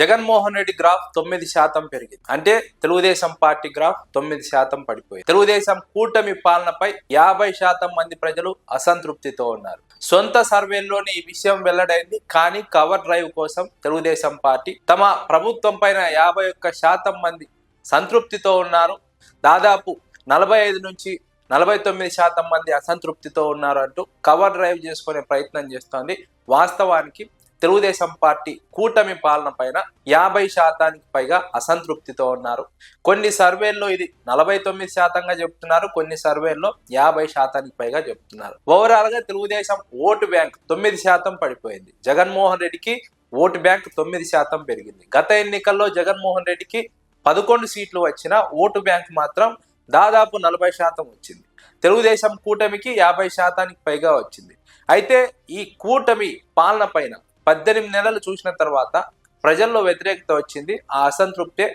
Jaganmohan Reddy graph తొమ్మిది శాతం పెరిగింది. అంటే తెలుగుదేశం పార్టీ గ్రాఫ్ తొమ్మిది శాతం పడిపోయింది. తెలుగుదేశం కూటమి పాలనపై యాభై శాతం మంది ప్రజలు అసంతృప్తితో ఉన్నారు. సొంత సర్వేల్లోనే ఈ విషయం వెల్లడైంది. కానీ కవర్ డ్రైవ్ కోసం తెలుగుదేశం పార్టీ తమ ప్రభుత్వం పైన యాభై ఒక్క శాతం మంది సంతృప్తితో ఉన్నారు. దాదాపు నలభై ఐదు నుంచి నలభై తొమ్మిది శాతం మంది అసంతృప్తితో ఉన్నారు అంటూ కవర్ డ్రైవ్ చేసుకునే ప్రయత్నం చేస్తోంది. వాస్తవానికి తెలుగుదేశం పార్టీ కూటమి పాలన పైన యాభై శాతానికి పైగా అసంతృప్తితో ఉన్నారు. కొన్ని సర్వేల్లో ఇది నలభై తొమ్మిది శాతంగా చెప్తున్నారు కొన్ని సర్వేల్లో యాభై శాతానికి పైగా చెప్తున్నారు. ఓవరాల్గా తెలుగుదేశం ఓటు బ్యాంక్ తొమ్మిది శాతం పడిపోయింది. జగన్మోహన్ రెడ్డికి ఓటు బ్యాంక్ తొమ్మిది శాతం పెరిగింది. గత ఎన్నికల్లో జగన్మోహన్ రెడ్డికి పదకొండు సీట్లు వచ్చిన ఓటు బ్యాంక్ మాత్రం దాదాపు నలభై శాతం వచ్చింది. తెలుగుదేశం కూటమికి యాభై శాతానికి పైగా వచ్చింది. అయితే ఈ కూటమి పాలన పైన పద్దెనిమిది నెలలు చూసిన తర్వాత ప్రజల్లో వ్యతిరేకత వచ్చింది. ఆ అసంతృప్తే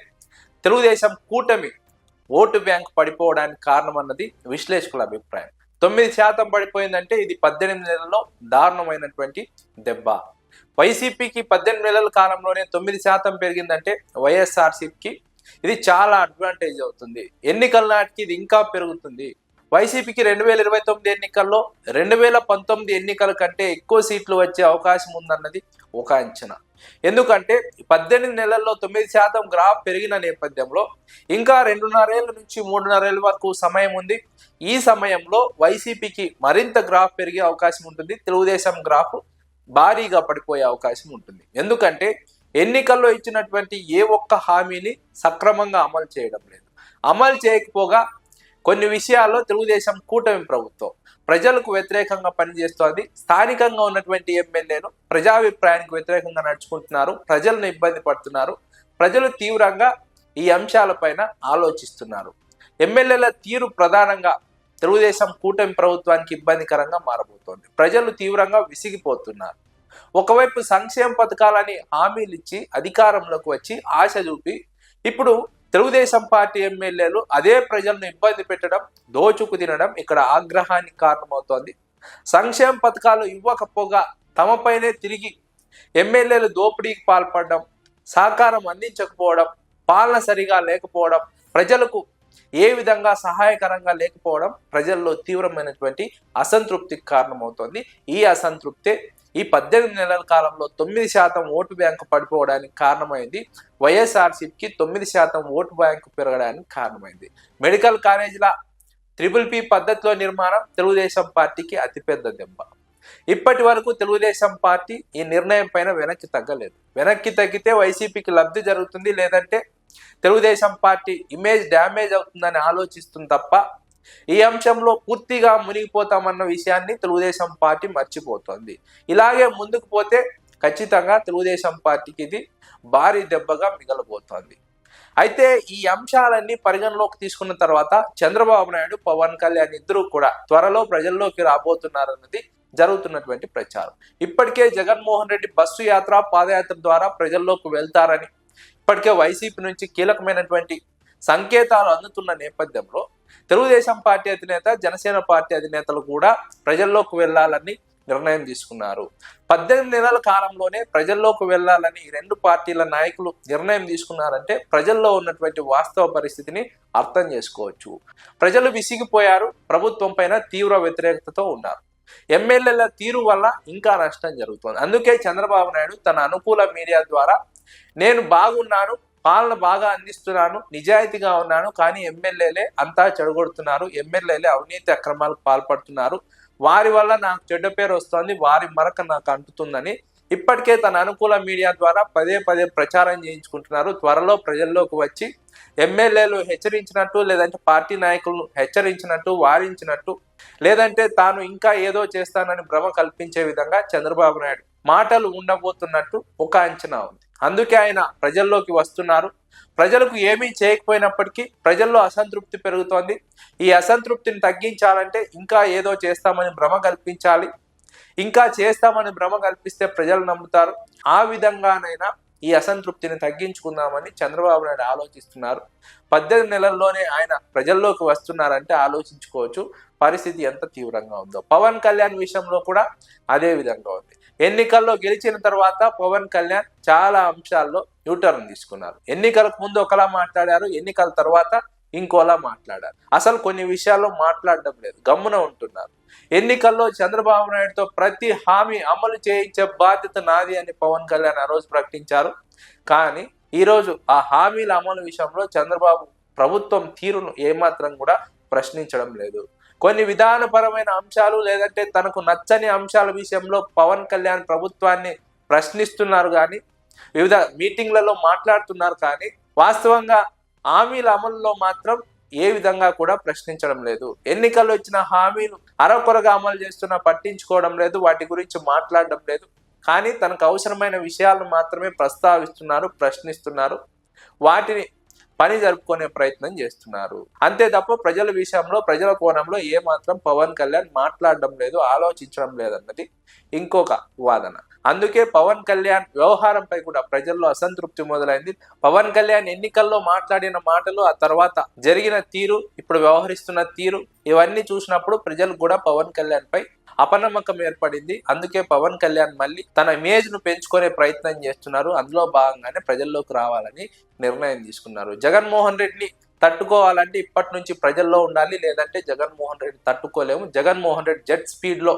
తెలుగుదేశం కూటమి ఓటు బ్యాంక్ పడిపోవడానికి కారణం అన్నది విశ్లేషకుల అభిప్రాయం. తొమ్మిది శాతం పడిపోయిందంటే ఇది పద్దెనిమిది నెలల్లో దారుణమైనటువంటి దెబ్బ. వైసీపీకి పద్దెనిమిది నెలల కాలంలోనే తొమ్మిది శాతం పెరిగిందంటే వైఎస్ఆర్సీపీకి ఇది చాలా అడ్వాంటేజ్ అవుతుంది. ఎన్నికల నాటికి ఇది ఇంకా పెరుగుతుంది. వైసీపీకి రెండు వేల ఇరవై తొమ్మిది ఎన్నికల్లో రెండు వేల పంతొమ్మిది ఎన్నికల కంటే ఎక్కువ సీట్లు వచ్చే అవకాశం ఉందన్నది ఒక అంచనా. ఎందుకంటే పద్దెనిమిది నెలల్లో తొమ్మిది శాతం గ్రాఫ్ పెరిగిన నేపథ్యంలో ఇంకా రెండున్నరేళ్ళ నుంచి మూడున్నరేళ్ళ వరకు సమయం ఉంది. ఈ సమయంలో వైసీపీకి మరింత గ్రాఫ్ పెరిగే అవకాశం ఉంటుంది. తెలుగుదేశం గ్రాఫ్ భారీగా పడిపోయే అవకాశం ఉంటుంది. ఎందుకంటే ఎన్నికల్లో ఇచ్చినటువంటి ఏ ఒక్క హామీని సక్రమంగా అమలు చేయడం లేదు. అమలు చేయకపోగా కొన్ని విషయాల్లో తెలుగుదేశం కూటమి ప్రభుత్వం ప్రజలకు వ్యతిరేకంగా పనిచేస్తోంది. స్థానికంగా ఉన్నటువంటి ఎమ్మెల్యేలు ప్రజాభిప్రాయానికి వ్యతిరేకంగా నడుచుకుంటున్నారు. ప్రజలను ఇబ్బంది పడుతున్నారు. ప్రజలు తీవ్రంగా ఈ అంశాలపైన ఆలోచిస్తున్నారు. ఎమ్మెల్యేల తీరు ప్రధానంగా తెలుగుదేశం కూటమి ప్రభుత్వానికి ఇబ్బందికరంగా మారబోతోంది. ప్రజలు తీవ్రంగా విసిగిపోతున్నారు. ఒకవైపు సంక్షేమ పథకాలని హామీలు ఇచ్చి అధికారంలోకి వచ్చి ఆశ చూపి ఇప్పుడు తెలుగుదేశం పార్టీ ఎమ్మెల్యేలు అదే ప్రజలను ఇబ్బంది పెట్టడం దోచుకు తినడం ఇక్కడ ఆగ్రహానికి కారణమవుతోంది. సంక్షేమ పథకాలు ఇవ్వకపోగా తమపైనే తిరిగి ఎమ్మెల్యేలు దోపిడీకి పాల్పడడం సహకారం అందించకపోవడం పాలన సరిగా లేకపోవడం ప్రజలకు ఏ విధంగా సహాయకరంగా లేకపోవడం ప్రజల్లో తీవ్రమైనటువంటి అసంతృప్తికి కారణమవుతోంది. ఈ అసంతృప్తే ఈ పద్దెనిమిది నెలల కాలంలో తొమ్మిది శాతం ఓటు బ్యాంకు పడిపోవడానికి కారణమైంది. వైఎస్ఆర్సీపీకి తొమ్మిది శాతం ఓటు బ్యాంకు పెరగడానికి కారణమైంది. మెడికల్ కాలేజీల త్రిపుల్ పి పద్ధతిలో నిర్మాణం తెలుగుదేశం పార్టీకి అతిపెద్ద దెబ్బ. ఇప్పటి వరకు తెలుగుదేశం పార్టీ ఈ నిర్ణయం పైన వెనక్కి తగ్గలేదు. వెనక్కి తగ్గితే వైసీపీకి లబ్ధి జరుగుతుంది లేదంటే తెలుగుదేశం పార్టీ ఇమేజ్ డ్యామేజ్ అవుతుందని ఆలోచిస్తుంది తప్ప ఈ అంశంలో పూర్తిగా మునిగిపోతామన్న విషయాన్ని తెలుగుదేశం పార్టీ మర్చిపోతోంది. ఇలాగే ముందుకు పోతే ఖచ్చితంగా తెలుగుదేశం పార్టీకి ఇది భారీ దెబ్బగా మిగలబోతోంది. అయితే ఈ అంశాలన్నీ పరిగణలోకి తీసుకున్న తర్వాత చంద్రబాబు నాయుడు పవన్ కళ్యాణ్ ఇద్దరు కూడా త్వరలో ప్రజల్లోకి రాబోతున్నారన్నది జరుగుతున్నటువంటి ప్రచారం. ఇప్పటికే జగన్మోహన్ రెడ్డి బస్సు యాత్ర పాదయాత్ర ద్వారా ప్రజల్లోకి వెళ్తారని ఇప్పటికే వైసీపీ నుంచి కీలకమైనటువంటి సంకేతాలు అందుతున్న నేపథ్యంలో తెలుగుదేశం పార్టీ అధినేత జనసేన పార్టీ అధినేతలు కూడా ప్రజల్లోకి వెళ్ళాలని నిర్ణయం తీసుకున్నారు. పద్దెనిమిది నెలల కాలంలోనే ప్రజల్లోకి వెళ్ళాలని రెండు పార్టీల నాయకులు నిర్ణయం తీసుకున్నారంటే ప్రజల్లో ఉన్నటువంటి వాస్తవ పరిస్థితిని అర్థం చేసుకోవచ్చు. ప్రజలు విసిగిపోయారు ప్రభుత్వం పైన తీవ్ర వ్యతిరేకతతో ఉన్నారు. ఎమ్మెల్యేల తీరు వల్ల ఇంకా నష్టం జరుగుతుంది. అందుకే చంద్రబాబు నాయుడు తన అనుకూల మీడియా ద్వారా నేను బాగున్నాను పాలన బాగా అందిస్తున్నాను నిజాయితీగా ఉన్నాను కానీ ఎమ్మెల్యేలే అంతా చెడగొడుతున్నారు. ఎమ్మెల్యేలే అవినీతి అక్రమాలకు పాల్పడుతున్నారు. వారి వల్ల నాకు చెడ్డ పేరు వస్తోంది వారి మరక నాకు అంటుతుందని ఇప్పటికే తన అనుకూల మీడియా ద్వారా పదే పదే ప్రచారం చేయించుకుంటున్నారు. త్వరలో ప్రజల్లోకి వచ్చి ఎమ్మెల్యేలు హెచ్చరించినట్టు లేదంటే పార్టీ నాయకులను హెచ్చరించినట్టు వారించినట్టు లేదంటే తాను ఇంకా ఏదో చేస్తానని భ్రమ కల్పించే విధంగా చంద్రబాబు నాయుడు మాటలు ఉండబోతున్నట్టు ఒక అంచనా ఉంది. అందుకే ఆయన ప్రజల్లోకి వస్తున్నారు. ప్రజలకు ఏమీ చేయకపోయినప్పటికీ ప్రజల్లో అసంతృప్తి పెరుగుతోంది. ఈ అసంతృప్తిని తగ్గించాలంటే ఇంకా ఏదో చేస్తామని భ్రమ కల్పించాలి. ఇంకా చేస్తామని భ్రమ కల్పిస్తే ప్రజలు నమ్ముతారు. ఆ విధంగానైనా ఈ అసంతృప్తిని తగ్గించుకుందామని చంద్రబాబు నాయుడు ఆలోచిస్తున్నారు. పద్దెనిమిది నెలల్లోనే ఆయన ప్రజల్లోకి వస్తున్నారంటే ఆలోచించుకోవచ్చు. పరిస్థితి ఎంత తీవ్రంగా ఉందో. పవన్ కళ్యాణ్ విషయంలో కూడా అదే విధంగా ఉంది. ఎన్నికల్లో గెలిచిన తర్వాత పవన్ కళ్యాణ్ చాలా అంశాల్లో యూటర్న్ తీసుకున్నారు. ఎన్నికలకు ముందు ఒకలా మాట్లాడారు ఎన్నికల తర్వాత ఇంకోలా మాట్లాడారు. అసలు కొన్ని విషయాల్లో మాట్లాడడం లేదు గమ్మున ఉంటున్నారు. ఎన్నికల్లో చంద్రబాబు నాయుడుతో ప్రతి హామీ అమలు చేయించే బాధ్యత నాది అని పవన్ కళ్యాణ్ ఆ రోజు ప్రకటించారు. కానీ ఈరోజు ఆ హామీల అమలు విషయంలో చంద్రబాబు ప్రభుత్వం తీరును ఏమాత్రం కూడా ప్రశ్నించడం లేదు. కొన్ని విధానపరమైన అంశాలు లేదంటే తనకు నచ్చని అంశాల విషయంలో పవన్ కళ్యాణ్ ప్రభుత్వాన్ని ప్రశ్నిస్తున్నారు కానీ వివిధ మీటింగ్లలో మాట్లాడుతున్నారు కానీ వాస్తవంగా హామీల అమలులో మాత్రం ఏ విధంగా కూడా ప్రశ్నించడం లేదు. ఎన్నికల్లో ఇచ్చిన హామీలు అరకొరగా అమలు చేస్తున్నా పట్టించుకోవడం లేదు వాటి గురించి మాట్లాడడం లేదు. కానీ తనకు అవసరమైన విషయాలను మాత్రమే ప్రస్తావిస్తున్నారు ప్రశ్నిస్తున్నారు. వాటిని పని జరుపుకునే ప్రయత్నం చేస్తున్నారు. అంతే తప్ప ప్రజల విషయంలో ప్రజల కోణంలో ఏ మాత్రం పవన్ కళ్యాణ్ మాట్లాడడం లేదు ఆలోచించడం లేదన్నది ఇంకొక వాదన. అందుకే పవన్ కళ్యాణ్ వ్యవహారంపై కూడా ప్రజల్లో అసంతృప్తి మొదలైంది. పవన్ కళ్యాణ్ ఎన్నికల్లో మాట్లాడిన మాటలు ఆ తర్వాత జరిగిన తీరు ఇప్పుడు వ్యవహరిస్తున్న తీరు ఇవన్నీ చూసినప్పుడు ప్రజలు కూడా పవన్ కళ్యాణ్ పై అపనమ్మకం ఏర్పడింది. అందుకే పవన్ కళ్యాణ్ మళ్ళీ తన ఇమేజ్ను పెంచుకునే ప్రయత్నం చేస్తున్నారు. అందులో భాగంగానే ప్రజల్లోకి రావాలని నిర్ణయం తీసుకున్నారు. జగన్మోహన్ రెడ్డిని తట్టుకోవాలంటే ఇప్పటి నుంచి ప్రజల్లో ఉండాలి. లేదంటే జగన్మోహన్ రెడ్డి తట్టుకోలేము. జగన్మోహన్ రెడ్డి జెట్ స్పీడ్లో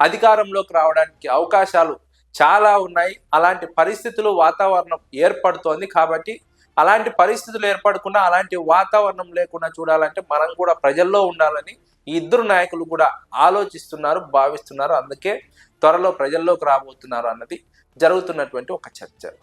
అధికారంలోకి రావడానికి అవకాశాలు చాలా ఉన్నాయి. అలాంటి పరిస్థితులు వాతావరణం ఏర్పడుతోంది కాబట్టి అలాంటి పరిస్థితులు ఏర్పడకుండా అలాంటి వాతావరణం లేకుండా చూడాలంటే మనం కూడా ప్రజల్లో ఉండాలని ఈ ఇద్దరు నాయకులు కూడా ఆలోచిస్తున్నారు భావిస్తున్నారు. అందుకే త్వరలో ప్రజల్లోకి రాబోతున్నారు అన్నది జరుగుతున్నటువంటి ఒక చర్చ.